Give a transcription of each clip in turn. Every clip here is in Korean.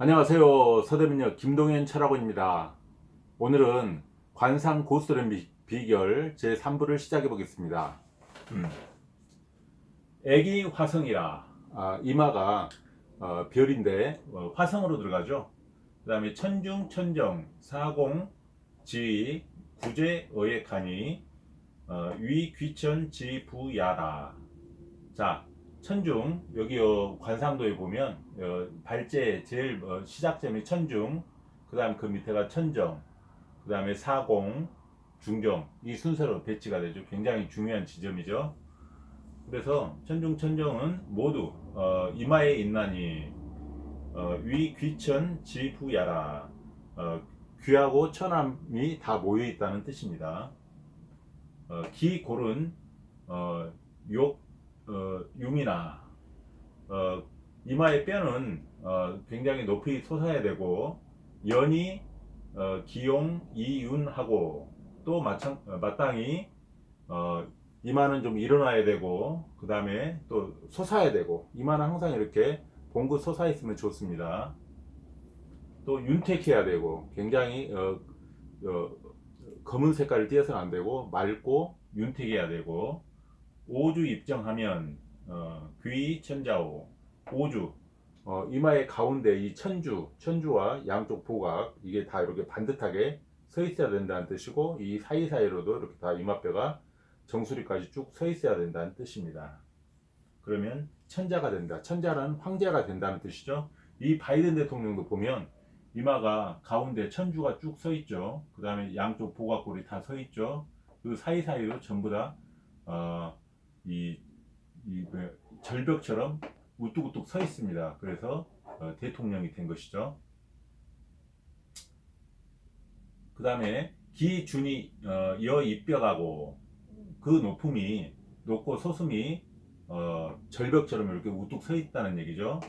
안녕하세요. 서대문역 김동현 철학원입니다. 오늘은 관상 고스톱 비- 비결 제3부를 시작해 보겠습니다. 애기 화성이라 아, 이마가 어, 별인데 어, 화성으로 들어가죠. 그 다음에 천중, 천정, 사공, 지위, 구제, 간이 어, 위, 귀천, 지, 부, 야라 자 천중 여기 어, 관상도에 보면 어, 발제 제일 어, 시작점이 천중 그 다음 그 밑에가 천정 그 다음에 사공 중정 이 순서로 배치가 되죠. 굉장히 중요한 지점이죠. 그래서 천중 천정은 모두 어, 이마에 있나니 어, 위 귀천 지부야라. 어, 귀하고 천함이 다 모여 있다는 뜻입니다. 어, 기 골은 어, 욕 어, 융이나 어, 이마의 뼈는 어, 굉장히 높이 솟아야 되고 연이 어, 기용 이윤하고 또 마찬, 어, 마땅히 어, 이마는 좀 일어나야 되고 그 다음에 또 솟아야 되고 이마는 항상 이렇게 봉긋 솟아 있으면 좋습니다. 또 윤택해야 되고 굉장히 어, 어, 검은 색깔을 띄어서는 안 되고 맑고 윤택해야 되고 오주 입정하면 어, 귀 천자오 오주 어, 이마의 가운데 이 천주 천주와 양쪽 보각 이게 다 이렇게 반듯하게 서 있어야 된다는 뜻이고 이 사이사이로도 이렇게 다 이마뼈가 정수리까지 쭉 서 있어야 된다는 뜻입니다. 그러면 천자가 된다. 천자는 황제가 된다는 뜻이죠. 이 바이든 대통령도 보면 이마가 가운데 천주가 쭉 서 있죠. 그 다음에 양쪽 보각골이 다 서 있죠. 그 사이사이로 전부 다 어, 이, 이 뭐야, 절벽처럼 우뚝우뚝 서 있습니다. 그래서 어, 대통령이 된 것이죠. 그 다음에 기준이 어, 여 입벽하고 그 높음이 높고 소슴이 어, 절벽처럼 이렇게 우뚝 서 있다는 얘기죠.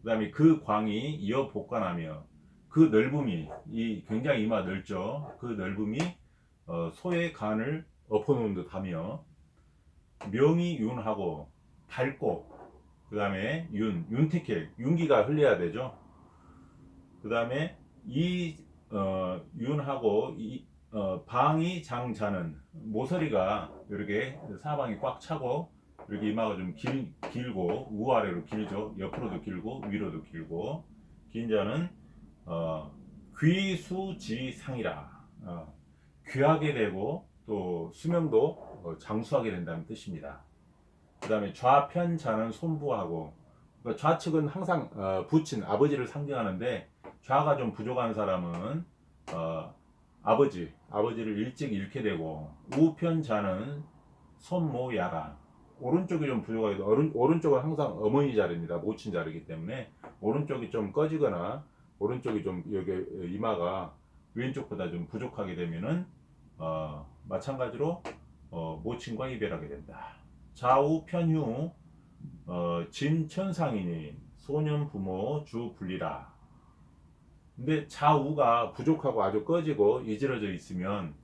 그 다음에 그 광이 이어 복관하며 그 넓음이 이 굉장히 이마 넓죠. 그 넓음이 어, 소의 간을 엎어놓은 듯하며 명이 윤하고 밝고 그 다음에 윤 윤택해 윤기가 흘려야 되죠. 그 다음에 이 어, 윤하고 이 어, 방이 장자는 모서리가 이렇게 사방이 꽉 차고 이렇게 이마가 좀 길, 길고 우아래로 길죠. 옆으로도 길고 위로도 길고 긴 자는 어, 귀수지상이라 어, 귀하게 되고 또 수명도 어, 장수하게 된다는 뜻입니다. 그 다음에 좌편 자는 손부하고 그러니까 좌측은 항상 어, 부친 아버지를 상징하는데 좌가 좀 부족한 사람은 어, 아버지 아버지를 일찍 잃게 되고 우편 자는 손모야라 오른쪽이 좀 부족하게 돼 오른, 오른쪽은 항상 어머니 자리입니다 모친 자리이기 때문에 오른쪽이 좀 꺼지거나 오른쪽이 좀 여기 이마가 왼쪽보다 좀 부족하게 되면은 어, 마찬가지로 어, 모친과 이별하게 된다. 좌우 편휴 어, 진천상이니 소년 부모 주 분리라. 근데 좌우가 부족하고 아주 꺼지고 이지러져 있으면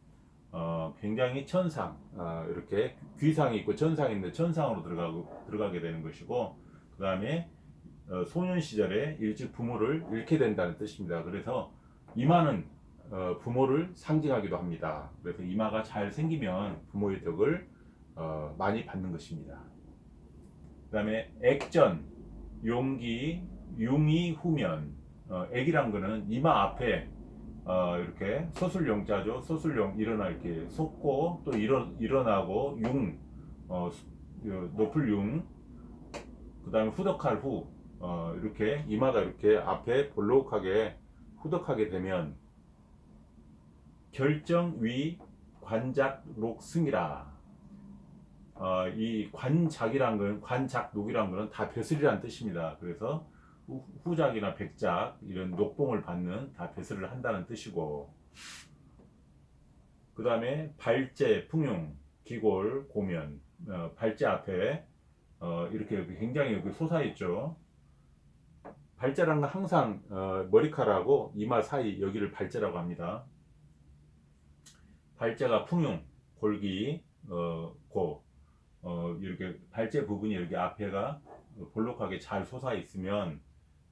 어, 굉장히 천상 어, 이렇게 귀상이 있고 천상이 있는데 천상으로 들어가고 들어가게 되는 것이고 그 다음에 어, 소년 시절에 일찍 부모를 잃게 된다는 뜻입니다. 그래서 이마는 어, 부모를 상징하기도 합니다. 그래서 이마가 잘 생기면 부모의 덕을 어, 많이 받는 것입니다. 그 다음에 액전, 용기, 융이 후면. 어, 액이란 거는 이마 앞에 어, 이렇게 소술용자죠. 소술용 일어나 이렇게 솟고 또 일어, 일어나고 융, 어, 수- 그 높을 융. 그 다음에 후덕할 후. 어, 이렇게 이마가 이렇게 앞에 볼록하게 후덕하게 되면 결정위 관작록승이라 어, 이 관작이란 건 관작록이란 거는 다 벼슬이란 뜻입니다. 그래서 후- 후작이나 백작 이런 녹봉을 받는 다 벼슬을 한다는 뜻이고 그 다음에 발제, 풍용, 기골, 고면 어, 발제 앞에 어, 이렇게 굉장히 여기 솟아 있죠. 발제라는 건 항상 어, 머리카락하고 이마 사이 여기를 발제라고 합니다. 발제가 풍용, 골기, 어, 고, 어, 이렇게 발제 부분이 여기 앞에가 볼록하게 잘 솟아 있으면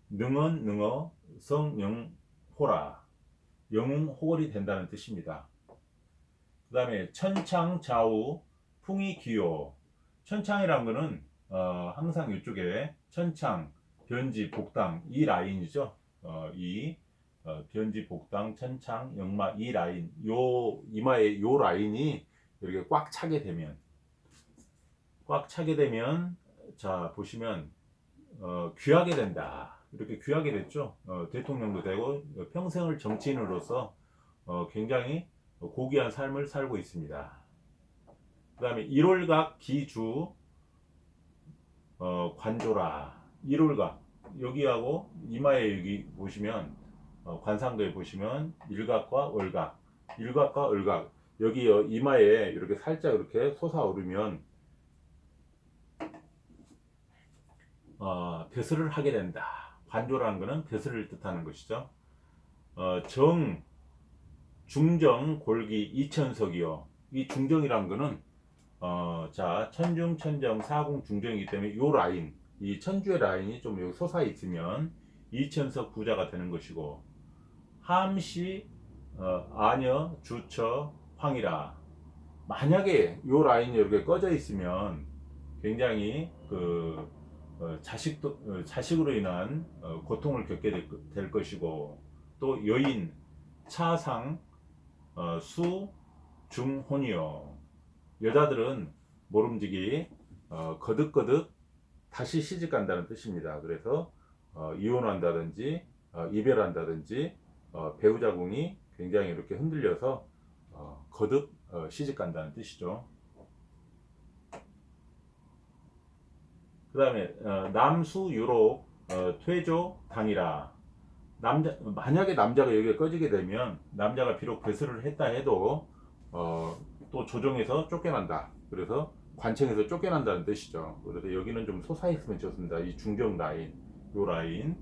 능언 능어 성영 호라 영웅 호걸이 된다는 뜻입니다. 그 다음에 천창 좌우 풍이 기요 천창이란 거는 어, 항상 이쪽에 천창 변지 복당 이 라인이죠. 어, 이 어, 변지 복당 천창 영마 이 라인 요 이마의 요 라인이 이렇게 꽉 차게 되면 꽉 차게 되면 자 보시면 어, 귀하게 된다. 이렇게 귀하게 됐죠. 어, 대통령도 되고 어, 평생을 정치인으로서 어, 굉장히 고귀한 삶을 살고 있습니다. 그 다음에 1월각 기주 어, 관조라 1월각 여기하고 이마에 여기 보시면 어, 관상도에 보시면 일각과 월각 일각과 월각 여기 어, 이마에 이렇게 살짝 이렇게 솟아오르면 어, 벼슬을 하게 된다. 관조라는 것은 벼슬을 뜻하는 것이죠. 어, 정, 중정, 골기, 이천석이요. 이 중정이란 거는 어, 자 천중, 천정, 사공, 중정이기 때문에 이 라인, 이 천주의 라인이 좀 여기 솟아 있으면 이천석 부자가 되는 것이고 함시, 어, 아녀, 주처, 황이라 만약에 이 라인이 이렇게 꺼져 있으면 굉장히 그 어, 자식도 어, 자식으로 인한 어, 고통을 겪게 될, 것- 될 것이고 또 여인 차상 어, 수 중혼이요 여자들은 모름지기 어, 거듭거듭 다시 시집 간다는 뜻입니다. 그래서 어, 이혼한다든지 어, 이별한다든지 어, 배우자궁이 굉장히 이렇게 흔들려서 어, 거듭 어, 시집 간다는 뜻이죠. 그 다음에 어, 남수 유록 어, 퇴조 당이라 남자 만약에 남자가 여기에 꺼지게 되면 남자가 비록 배설을 했다 해도 어, 또 조정에서 쫓겨난다. 그래서 관청에서 쫓겨난다는 뜻이죠. 그래서 여기는 좀 솟아있으면 좋습니다. 이 중정 라인, 요 라인,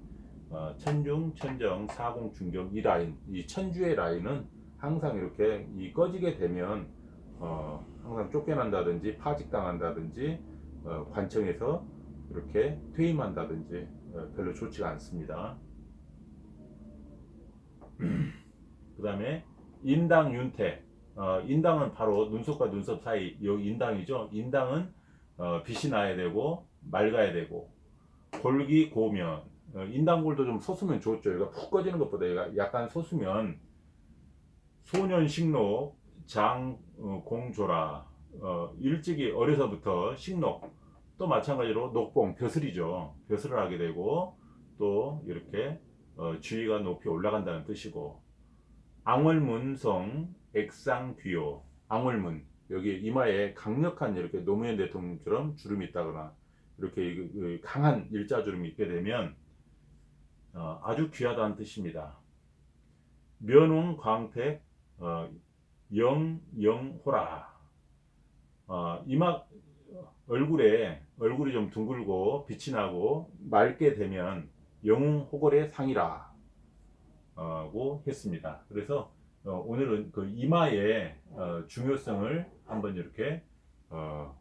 어, 천중, 천정, 사공, 중정 이 라인, 이 천주의 라인은 항상 이렇게 이 꺼지게 되면 어, 항상 쫓겨난다든지 파직당한다든지 어, 관청에서 이렇게 퇴임한다든지 어, 별로 좋지가 않습니다. 그 다음에 인당 윤태. 어, 인당은 바로 눈썹과 눈썹 사이 요 인당이죠. 인당은 어, 빛이 나야 되고 맑아야 되고 골기 고면 어, 인당골도 좀 솟으면 좋죠. 얘가 푹 꺼지는 것보다 얘가 약간 솟으면 소년 식록 장 어, 공조라 어, 일찍이 어려서부터 식록 또 마찬가지로 녹봉 벼슬이죠. 벼슬을 하게 되고 또 이렇게 어, 주위가 높이 올라간다는 뜻이고 앙월문성 액상귀요 앙월문 여기 이마에 강력한 이렇게 노무현 대통령처럼 주름이 있다거나 이렇게 이- 이 강한 일자 주름이 있게 되면 어, 아주 귀하다는 뜻입니다. 면홍 광택 어, 영영호라 어, 이마 얼굴에 얼굴이 좀 둥글고 빛이 나고 맑게 되면 영웅 호걸의 상이라 고 했습니다. 그래서 어, 오늘은 그 이마의 어, 중요성을 한번 이렇게 어,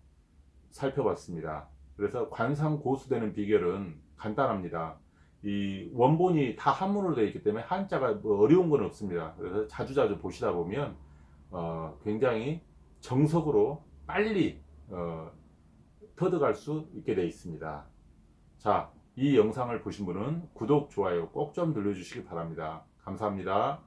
살펴봤습니다. 그래서 관상 고수되는 비결은 간단합니다. 이 원본이 다 한문으로 되어 있기 때문에 한자가 뭐 어려운 건 없습니다. 그래서 자주자주 보시다 보면 어, 굉장히 정석으로 빨리 어, 터득할 수 있게 되어 있습니다. 자, 이 영상을 보신 분은 구독, 좋아요 꼭 좀 눌러주시기 바랍니다. 감사합니다.